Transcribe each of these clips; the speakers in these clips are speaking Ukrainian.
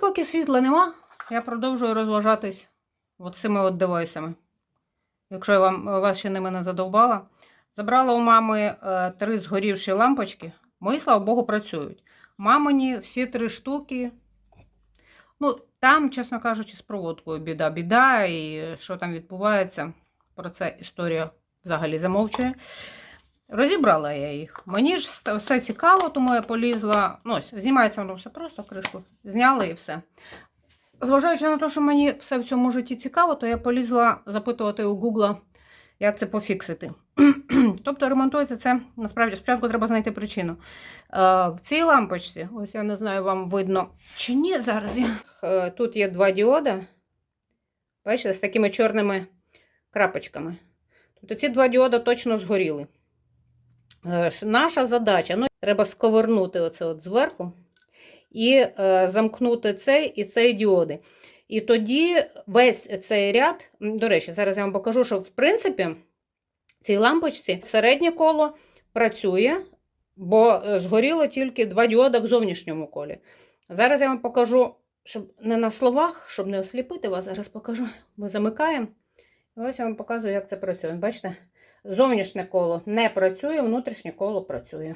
поки світла нема, я продовжую розважатись цими от девайсами. Якщо я вам, вас ще не задовбала. Забрала у мами е, три згорівші лампочки. Мої, слава Богу, працюють. Мамині всі три штуки. Ну, там, чесно кажучи, з проводкою біда, біда, і що там відбувається, про це історія взагалі замовчує. Розібрала я їх. Мені ж все цікаво, тому я полізла. Ну, ось, знімається воно все просто, кришку зняли і все. Зважаючи на те, що мені все в цьому житті цікаво, то я полізла запитувати у Гугла, як це пофіксити. тобто ремонтується це насправді спочатку треба знайти причину. Е, в цій лампочці, ось я не знаю, вам видно чи ні зараз. Я... Е, тут є два діода. Бачите, з такими чорними крапочками. Тобто ці два діода точно згоріли. Е, Наша задача, ну, треба сковернути оце от зверху і е, замкнути цей і цей діоди. І тоді весь цей ряд, до речі, зараз я вам покажу, що в принципі цій лампочці середнє коло працює, бо е, згоріло тільки два діода в зовнішньому колі. Зараз я вам покажу, щоб не на словах, щоб не осліпити вас, зараз покажу. Ми замикаємо. Ось я вам показую, як це працює. Бачите? Зовнішнє коло не працює, внутрішнє коло працює.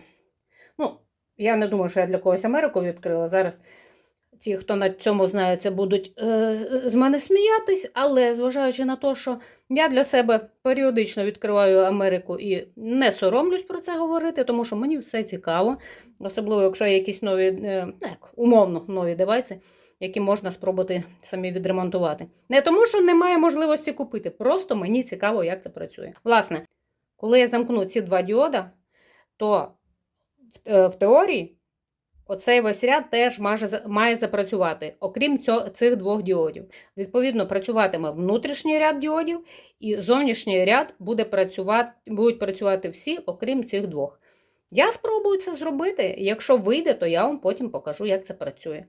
Ну, я не думаю, що я для когось Америку відкрила. Зараз ті, хто на цьому знається, будуть е, з мене сміятись, але зважаючи на те, що я для себе періодично відкриваю Америку і не соромлюсь про це говорити, тому що мені все цікаво, особливо, якщо є якісь нові, е, ну, умовно нові девайси, які можна спробувати самі відремонтувати. Не тому, що немає можливості купити, просто мені цікаво, як це працює. Власне, коли я замкну ці два діода, то в, е, теорії оцей весь ряд теж має запрацювати, окрім цього, цих двох діодів. Відповідно, працюватиме внутрішній ряд діодів, і зовнішній ряд буде працювати, будуть працювати всі, окрім цих двох. Я спробую це зробити. Якщо вийде, то я вам потім покажу, як це працює.